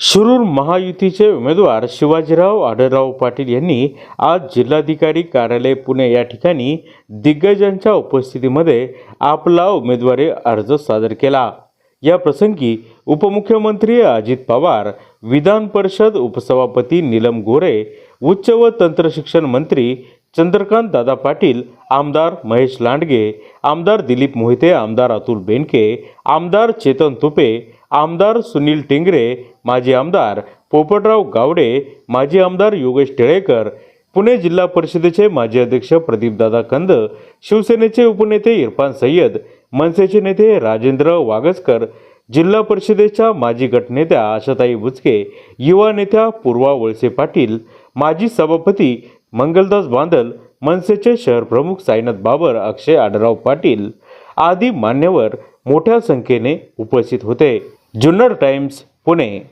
शिरूर महायुतीचे उमेदवार शिवाजीराव आढळराव पाटील यांनी आज जिल्हाधिकारी कार्यालय पुणे या ठिकाणी दिग्गजांच्या उपस्थितीमध्ये आपला उमेदवारी अर्ज सादर केला. या प्रसंगी उपमुख्यमंत्री अजित पवार विधान परिषद उपसभापती नीलम गोरे उच्च व तंत्रशिक्षण मंत्री चंद्रकांत दादा पाटील आमदार महेश लांडगे आमदार दिलीप मोहिते आमदार अतुल बेनके आमदार चेतन तुपे आमदार सुनील टिंगरे माजी आमदार पोपटराव गावडे माजी आमदार योगेश टिळेकर पुणे जिल्हा परिषदेचे माजी अध्यक्ष प्रदीपदादा कंद शिवसेनेचे उपनेते इरफान सय्यद मनसेचे नेते राजेंद्र वागसकर जिल्हा परिषदेच्या माजी गटनेत्या आशाताई बुचके युवा नेत्या पूर्वा वळसे पाटील माजी सभापती मंगलदास बांदल मनसेचे शहर प्रमुख साईनाथ बाबर अक्षय आडराव पाटील आदी मान्यवर मोठ्या संख्येने उपस्थित होते. जुन्नर टाइम्स पुणे.